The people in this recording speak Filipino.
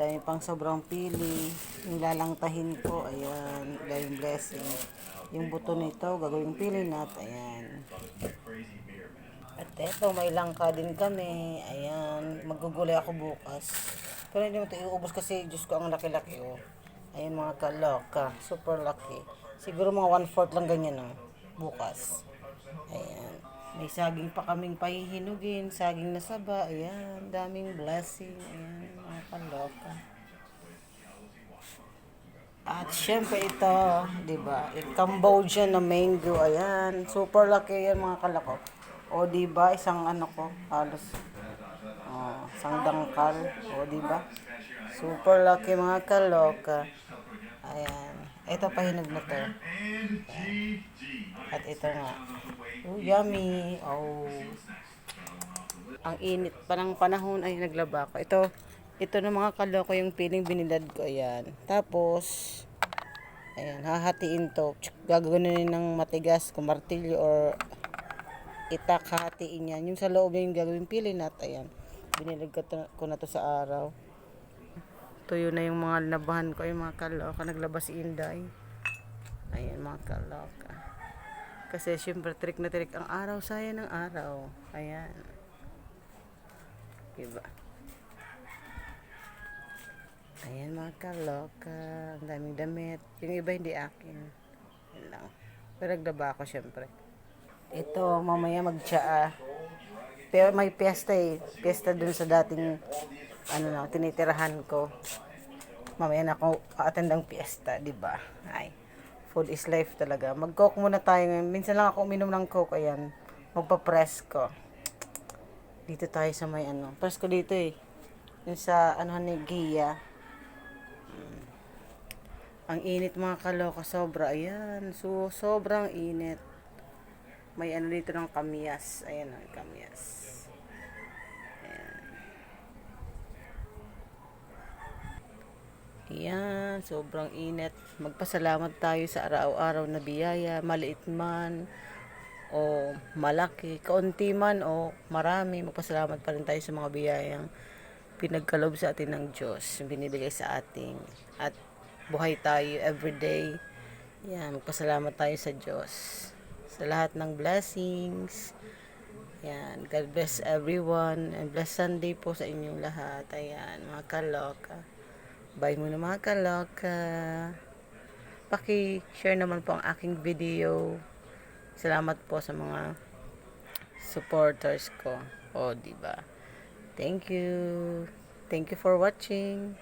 Dami pang sobrang pili. Yung lalangtahin ko, ayan. Dahil blessing. Yung buto nito, gagawing pili nat, ayan. At eto, may langka din kami. Ayan, magugulay ako bukas. Pero hindi mo ito iubos kasi, Diyos ko, ang laki-laki, oh. Ayan mga kaloka, super laki. Siguro mga one-fourth lang ganyan, oh. Bukas. Ayan. May saging pa kaming pahihinugin, saging na saba, ayan, daming blessing, ayan, mga kaloka. At syempre ito, di ba, yung Cambodian na mango, ayan, super laki yan mga kalako. O di ba, isang ano ko, halos, oh, isang dangkal, o di ba? Super laki mga kaloka. Ayan, ito pahinog na to. At ito nga. Oh, yummy. Oh. Ang init pa ng panahon ay naglaba ako. Ito, ito na mga kaloko yung piling binilad ko. Ayan. Tapos, ayan, hahatiin to. Gagawin ng matigas kung martilyo or itak hahatiin yan. Yung sa loob yung gagawin pili nat. Ayan. Binilad ko, to- ko na to sa araw. Tuyo na yung mga labahan ko, yung mga kaloka. Naglabas si Inday. Ayan, mga kaloka. Kasi syempre trick na trick ang araw, sayang ng araw. Ayan. Diba? Ayan mga kaloka. Ang daming damit. Yung iba hindi akin. Yan lang. Pero naglaba ako syempre. Ito, mamaya magtsaa. Pero may piyesta eh. Piyesta dun sa dating ano na, tinitirahan ko. Mamaya na ako attend ang piyesta, di ba? Ay, food is life talaga. Mag-coke muna tayo ngayon. Minsan lang ako uminom ng coke, ayan. Magpa-press ko. Dito tayo sa may ano. Press ko dito eh. Yung sa ano ni Gia. Mm. Ang init mga kaloka, sobra. Ayan, so sobrang init. May ano dito ng kamyas. Ayan ang kamyas. Yan, sobrang init. Magpasalamat tayo sa araw-araw na biyaya, maliit man o malaki, kaunti man o marami. Magpasalamat pa rin tayo sa mga biyayang pinagkalob sa atin ng Diyos, binibigay sa ating at buhay tayo everyday. Yan, magpasalamat tayo sa Diyos sa lahat ng blessings. Yan, God bless everyone and bless Sunday po sa inyong lahat. Ayan, mga kaloka. Bye muna mga kaloka. Paki-share naman po ang aking video. Salamat po sa mga supporters ko. O, di ba? Thank you. Thank you for watching.